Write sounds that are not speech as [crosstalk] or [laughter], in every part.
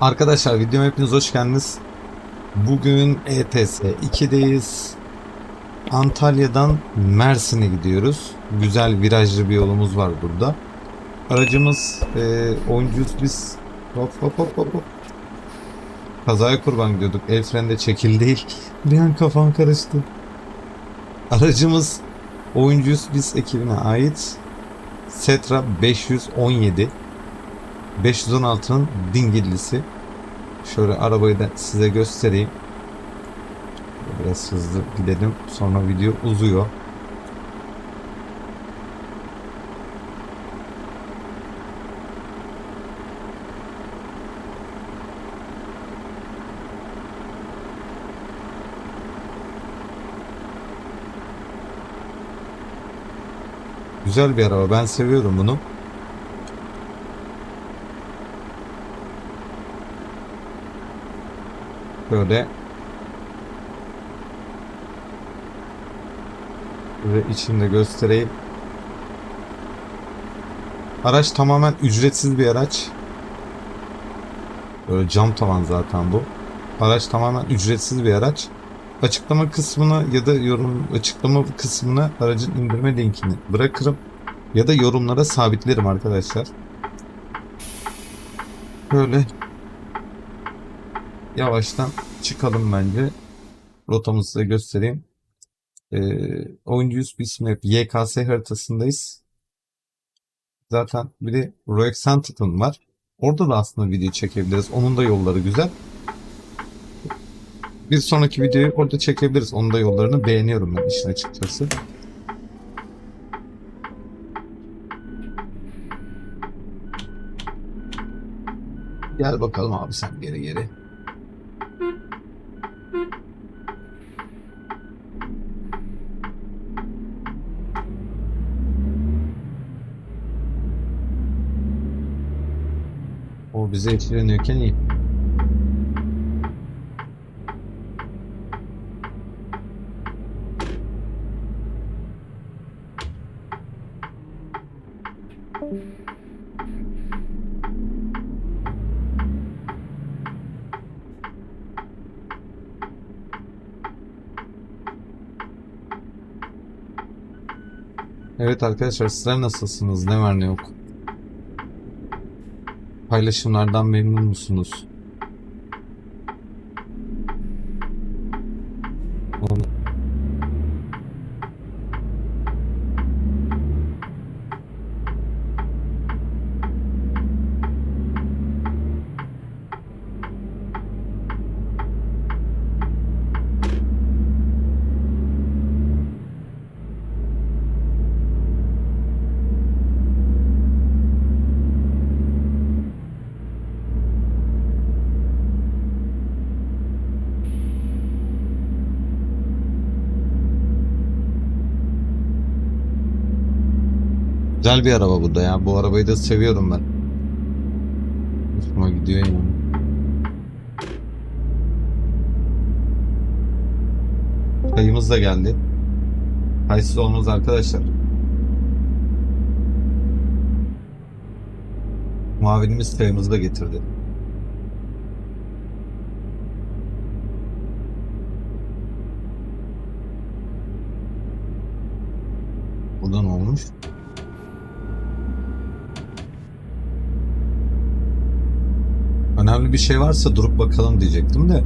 Arkadaşlar videoma hepiniz hoş geldiniz. Bugün ETS 2'deyiz. Antalya'dan Mersin'e gidiyoruz. Güzel virajlı bir yolumuz var burada. Aracımız e, oyuncuyuz biz. Hop hop hop hop. Kazaya kurban gidiyorduk. El frende çekil değil. Bir an kafam karıştı. Aracımız oyuncuyuz biz ekibine ait. Setra 517. 516'nın dingillisi. Şöyle arabayı da size göstereyim. Biraz hızlı gidelim. Sonra video uzuyor. Güzel bir araba. Ben seviyorum bunu. Böyle ve içinde göstereyim. Araç tamamen ücretsiz bir araç. Böyle cam tavan zaten bu. Araç tamamen ücretsiz bir araç. Açıklama kısmına ya da yorum açıklama kısmına aracın indirme linkini bırakırım. Ya da yorumlara sabitlerim arkadaşlar. Böyle yavaştan çıkalım bence. Rotamızı size göstereyim. Ee, oyuncuyuz biz map YKS haritasındayız. Zaten bir de Roexantet'ın var. Orada da aslında video çekebiliriz. Onun da yolları güzel. Bir sonraki videoyu orada çekebiliriz. Onun da yollarını beğeniyorum ben işin açıkçası. Gel bakalım abi sen geri geri. O etkileniyorken iyi. Evet arkadaşlar sizler nasılsınız? Ne var ne yok? Paylaşımlardan memnun musunuz? Güzel bir araba bu da ya. Bu arabayı da seviyorum ben. Hoşuma gidiyor yani. Çayımız da geldi. Kayıtsız olmaz arkadaşlar. Muavinimiz çayımızı da getirdi. Burada ne olmuş? Önemli bir şey varsa durup bakalım diyecektim de.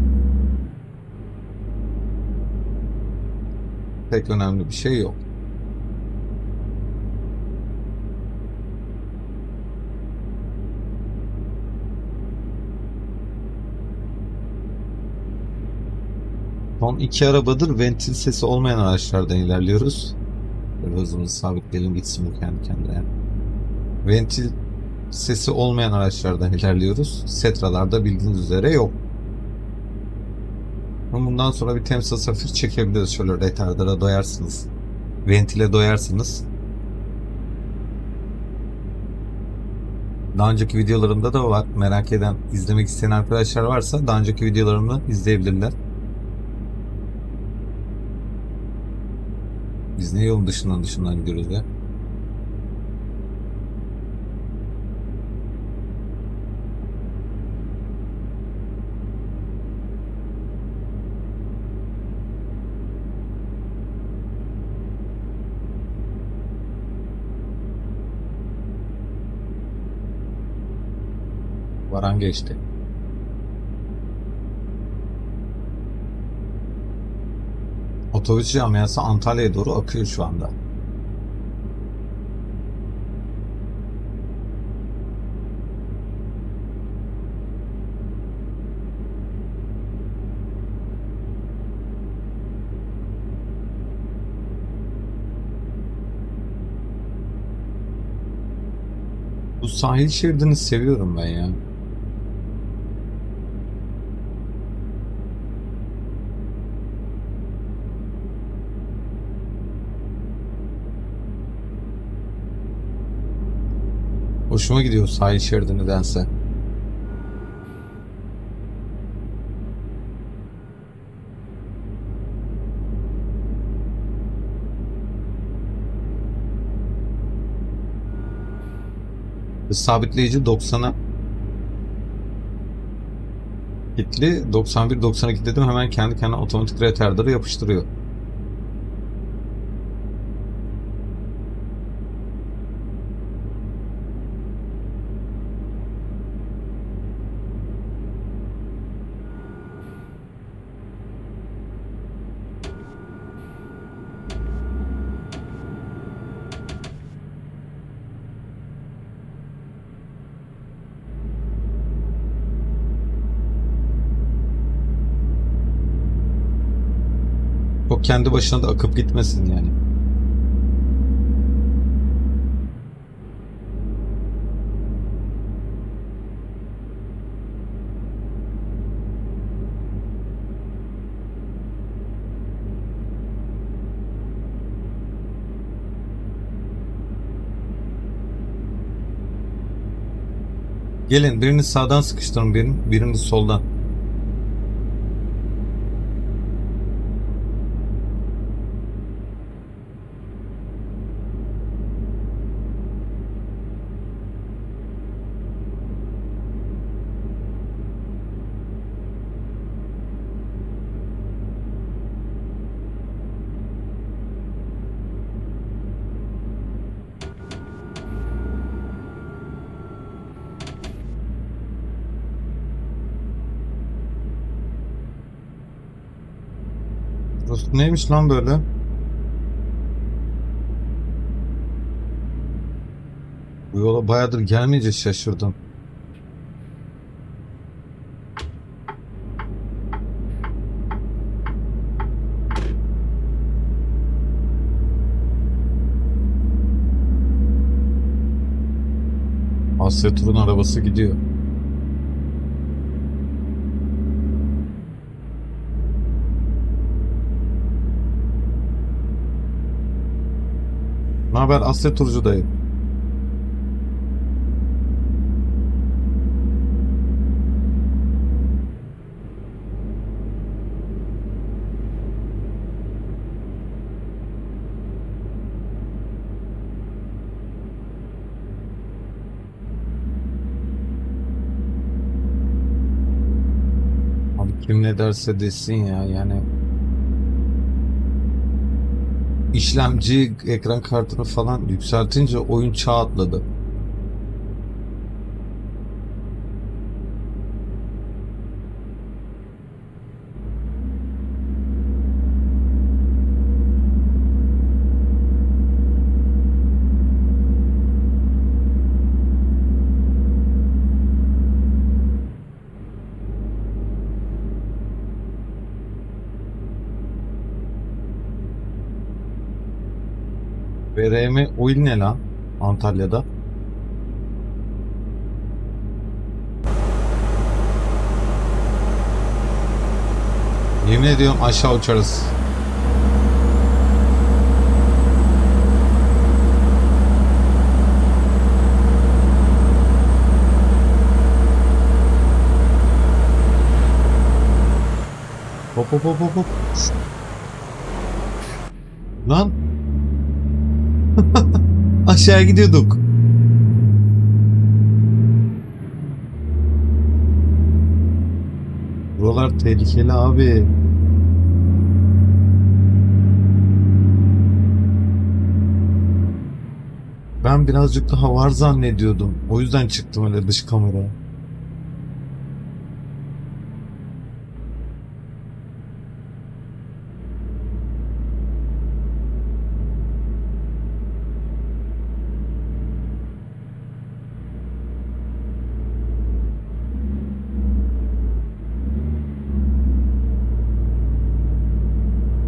Pek önemli bir şey yok. Son iki arabadır ventil sesi olmayan araçlardan ilerliyoruz. Hızımızı sabitleyelim gitsin bu kendi kendine. Ventil sesi olmayan araçlardan ilerliyoruz. Setralarda bildiğiniz üzere yok. Bundan sonra bir temsil safir çekebiliriz. Şöyle retardara doyarsınız. Ventile doyarsınız. Daha önceki videolarımda da var. Merak eden, izlemek isteyen arkadaşlar varsa daha önceki videolarımı izleyebilirler. Biz ne yolun dışından dışından gidiyoruz ya? Baran geçti. Otobüs camiası Antalya'ya doğru akıyor şu anda. Bu sahil şeridini seviyorum ben ya. Hoşuma gidiyor sahil şeridi nedense. Sabitleyici 90'a Kitli 91-92 dedim hemen kendi kendine otomatik retarder'ı yapıştırıyor. O kendi başına da akıp gitmesin yani. Gelin birini sağdan sıkıştırın birini, birini soldan. Neymiş lan böyle? Bu yola bayağıdır gelmeyince şaşırdım. Asya Tur'un arabası gidiyor. Ne haber Asya Turcu dayı? Abi kim ne derse desin ya yani işlemci ekran kartını falan yükseltince oyun çağ atladı. VRM oyun ne lan Antalya'da? Yemin ediyorum aşağı uçarız. Hop hop hop hop hop. Lan [laughs] Aşağıya gidiyorduk. Buralar tehlikeli abi. Ben birazcık daha var zannediyordum. O yüzden çıktım öyle dış kamera.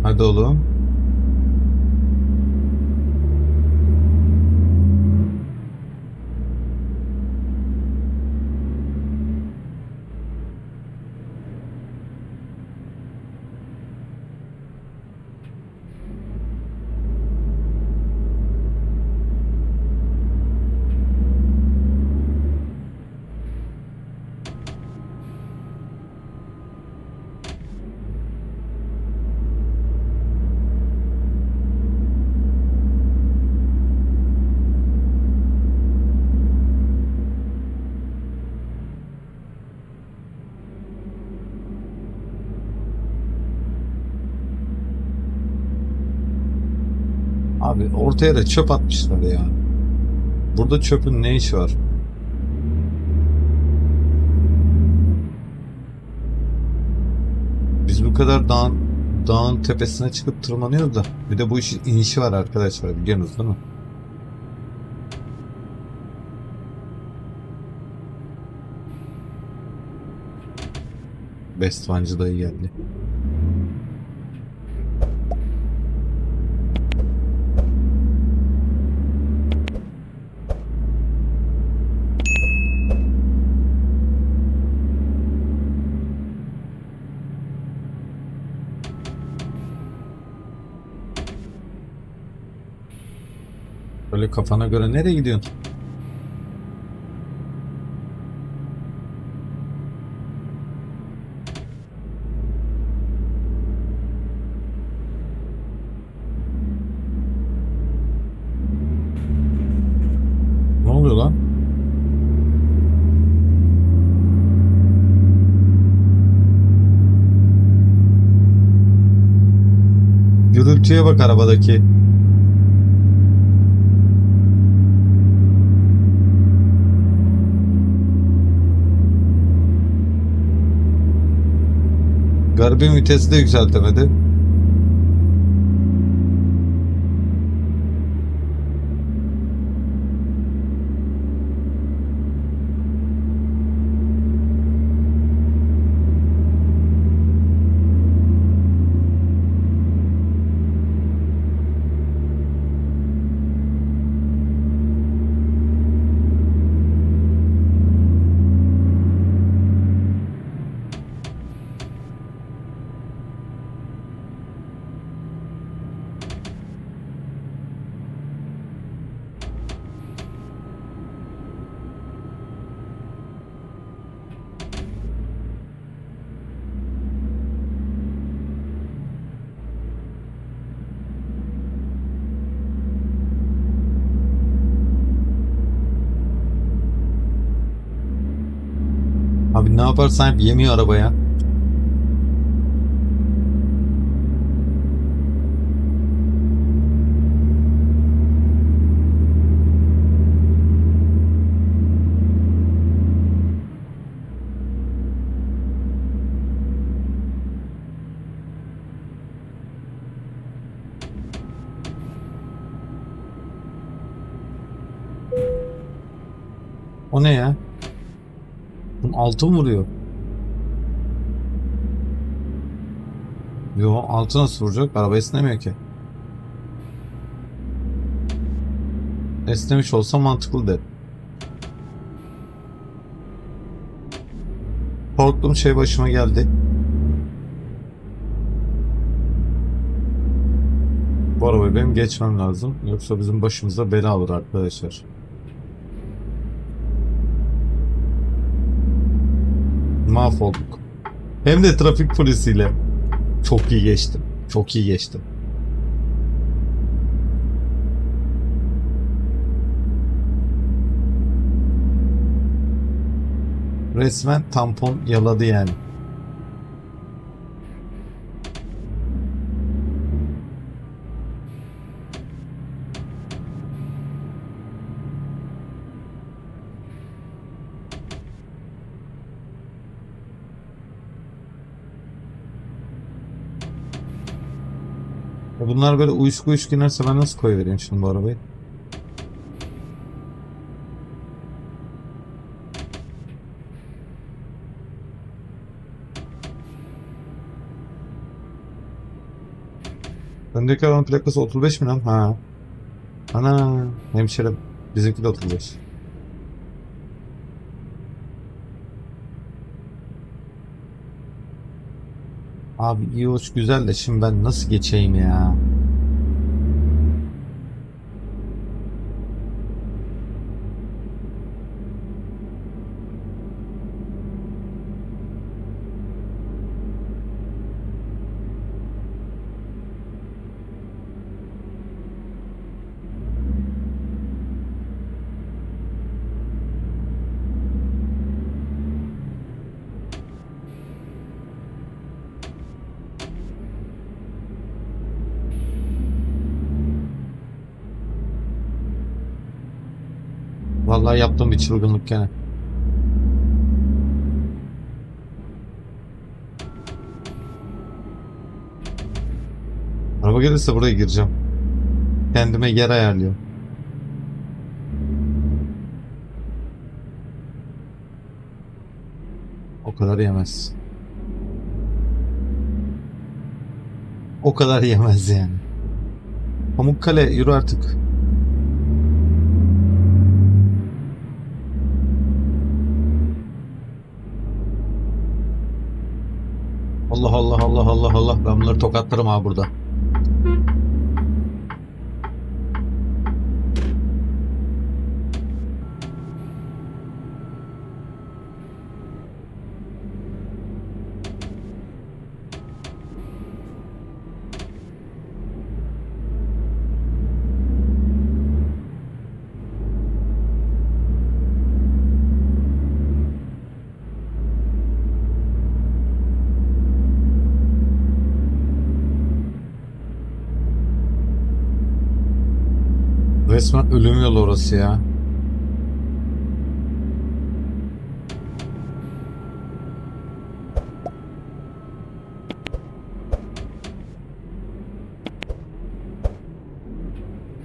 Hadi oğlum. Abi ortaya da çöp atmışlar ya. Burada çöpün ne işi var? Biz bu kadar dağın, dağın tepesine çıkıp tırmanıyoruz da bir de bu işin inişi var arkadaşlar biliyorsunuz değil mi? Bestvancı dayı geldi. Kafana göre nereye gidiyorsun? Ne oluyor lan? Gürültüye bak arabadaki. Garibin vitesi de yükseltemedi. Abi ne yaparsan yap yemiyor arabaya. O ne ya? Bunun altı mı vuruyor? Yo altı nasıl vuracak? Araba esnemiyor ki. Esnemiş olsa mantıklı der. Korktuğum şey başıma geldi. Bu arabayı benim geçmem lazım. Yoksa bizim başımıza bela olur arkadaşlar. Mahvolduk. Hem de trafik polisiyle. Çok iyi geçtim. Çok iyi geçtim. Resmen tampon yaladı yani. Bunlar böyle uyuşuk uyuşuk inerse ben nasıl koyuvereyim şimdi bu arabayı? Öndeki arabanın plakası 35 mi lan? Ha. Ana hemşerim. Bizimki de 35. Abi hoş güzel de şimdi ben nasıl geçeyim ya? Vallahi yaptığım bir çılgınlık gene. Araba gelirse buraya gireceğim. Kendime yer ayarlıyorum. O kadar yemez. O kadar yemez yani. Pamukkale yürü artık. Allah Allah Allah Allah Allah ben bunları tokatlarım ha burada. Resmen ölüm yolu orası ya.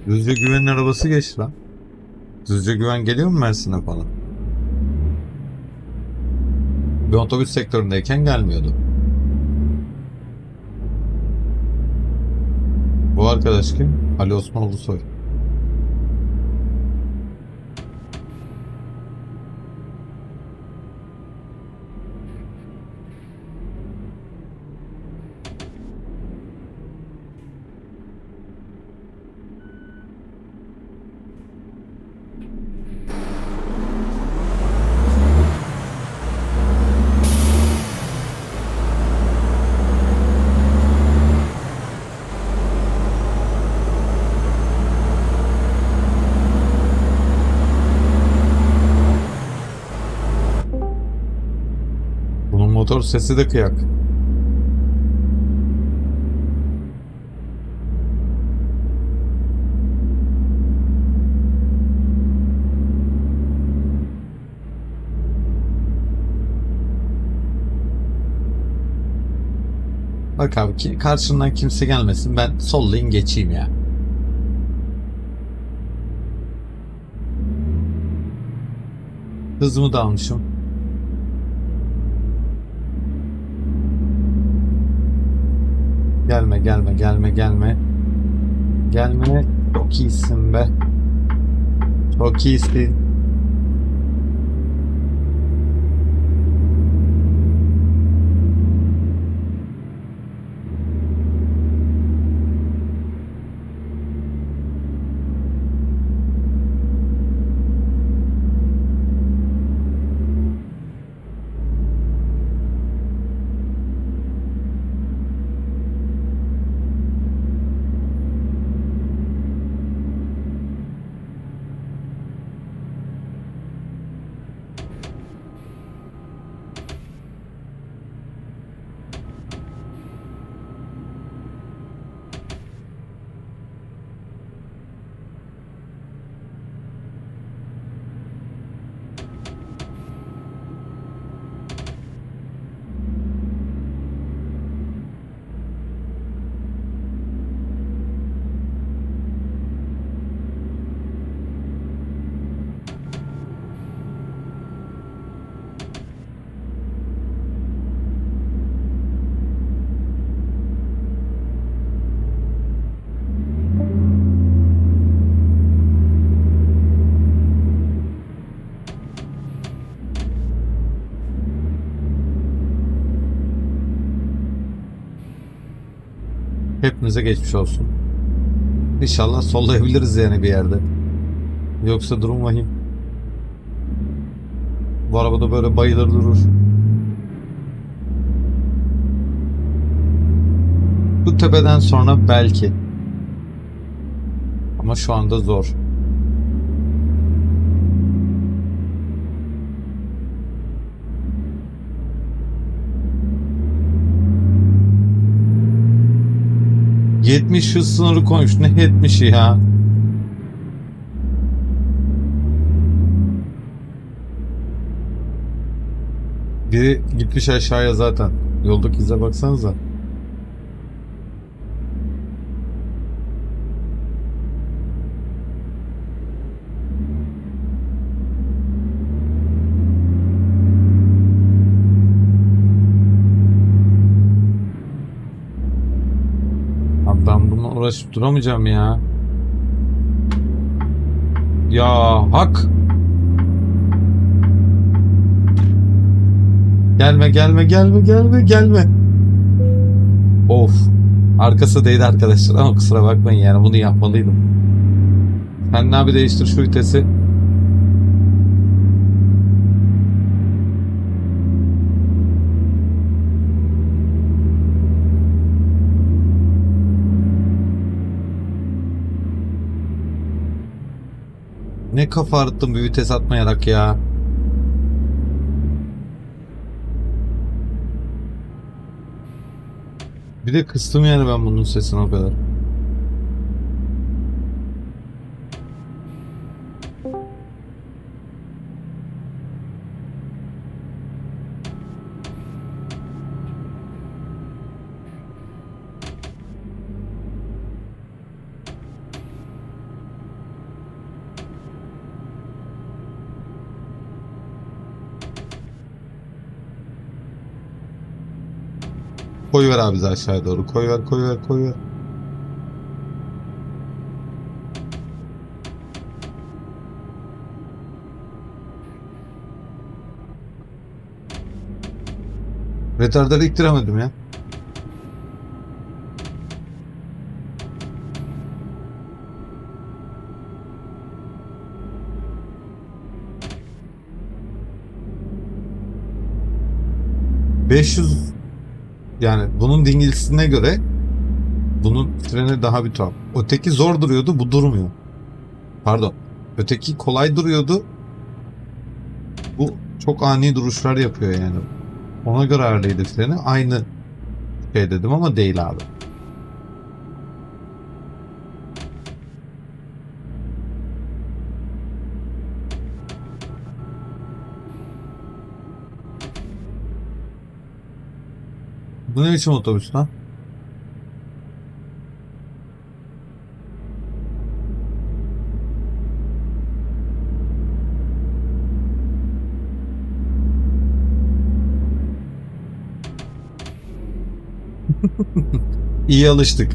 Düzce Güven'in arabası geçti lan. Düzce Güven geliyor mu Mersin'e falan? Bir otobüs sektöründeyken gelmiyordu. Bu arkadaş kim? Ali Osman Ulusoy. Bunun motor sesi de kıyak. Bak abi ki karşından kimse gelmesin ben sollayayım geçeyim ya. Hızımı da almışım. Gelme gelme gelme gelme. Gelme. Çok iyisin be. Çok iyisin. Hepimize geçmiş olsun. İnşallah sollayabiliriz yani bir yerde. Yoksa durum vahim. Bu arabada böyle bayılır durur. Bu tepeden sonra belki. Ama şu anda zor. Yetmiş hız sınırı koymuş. Ne 70'i ya? Biri gitmiş aşağıya zaten. Yoldaki ize baksanıza. Abi ben bununla uğraşıp duramayacağım ya. Ya hak. Gelme gelme gelme gelme gelme. Of. Arkası değdi arkadaşlar ama kusura bakmayın yani bunu yapmalıydım. Sen abi değiştir şu vitesi. Ne kafa arttım bir vites atmayarak ya. Bir de kıstım yani ben bunun sesini o kadar. Koy ver abi bizi aşağıya doğru. Koy ver, koy ver, koy ver. Retardarı iktiremedim ya. ...500 yani bunun dingiltisine göre bunun freni daha bir tuhaf. Öteki zor duruyordu, bu durmuyor. Pardon. Öteki kolay duruyordu. Bu çok ani duruşlar yapıyor yani. Ona göre ayarlıydı freni. Aynı şey dedim ama değil abi. Bu ne biçim otobüs lan? [laughs] İyi alıştık.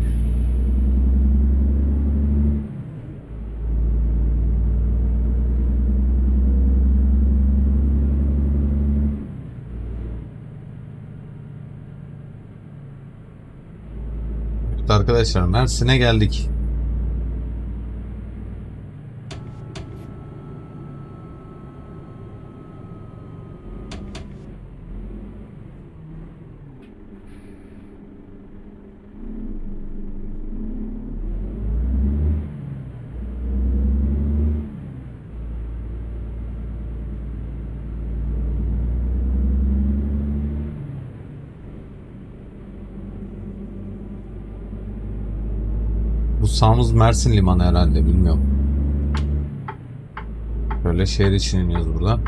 Evet arkadaşlar Mersin'e geldik. Bu sağımız Mersin limanı herhalde bilmiyorum. Böyle şehir için iniyoruz burada.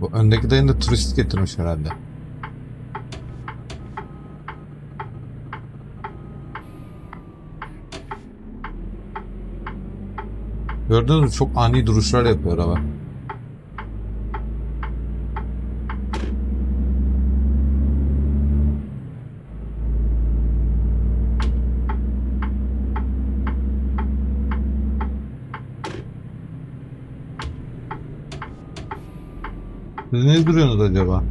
Bu öndeki dayın da turist getirmiş herhalde. Gördünüz mü? Çok ani duruşlar yapıyor araba. Siz ne duruyorsunuz acaba?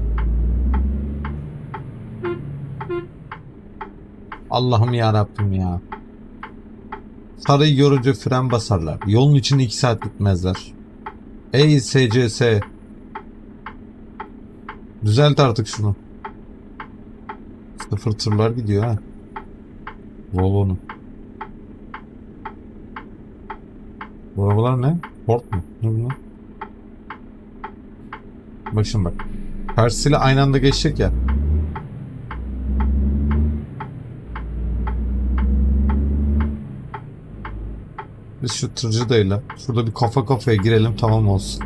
Allah'ım ya Rabbim ya. Sarıyı görünce fren basarlar. Yolun içinde 2 saat gitmezler. Ey SCS. Düzelt artık şunu. Sıfır tırlar gidiyor ha. Volvo'nun. Bu arabalar ne? Ford mu? Ne bunlar? Bak şimdi bak. Karşısıyla aynı anda geçecek ya. Biz şu tırcı şurada bir kafa kafaya girelim tamam olsun.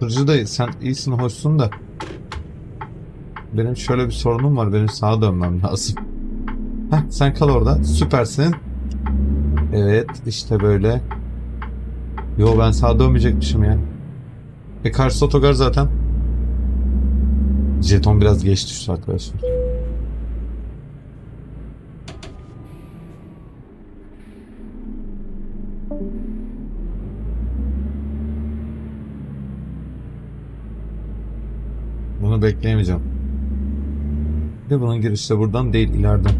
Tırcı sen iyisin hoşsun da benim şöyle bir sorunum var benim sağa dönmem lazım. Heh sen kal orada süpersin. Evet işte böyle. Yo ben sağa dönmeyecekmişim ya. E karşı otogar zaten. Jeton biraz geç düştü arkadaşlar. Bunu bekleyemeyeceğim. Bir de bunun girişi de buradan değil ileriden.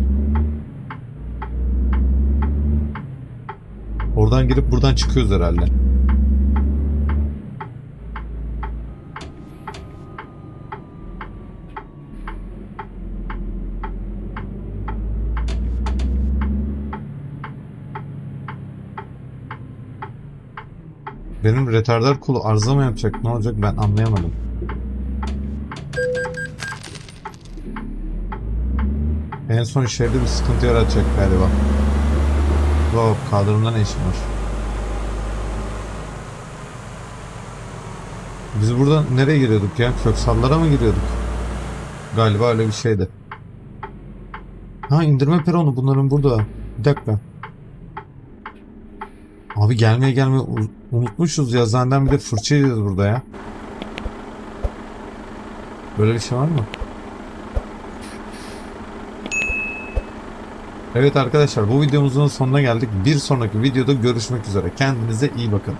Oradan girip buradan çıkıyoruz herhalde. Benim retardar kulu arıza mı yapacak ne olacak ben anlayamadım. En son şehirde bir sıkıntı yaratacak galiba. Wow, kaldırımda ne işin var? Biz burada nereye giriyorduk ya? Köksallara mı giriyorduk? Galiba öyle bir şeydi. Ha indirme peronu bunların burada. Bir dakika. Abi gelmeye gelmeye unutmuşuz ya. Zaten bir de fırça yiyeceğiz burada ya. Böyle bir şey var mı? Evet arkadaşlar bu videomuzun sonuna geldik. Bir sonraki videoda görüşmek üzere. Kendinize iyi bakın.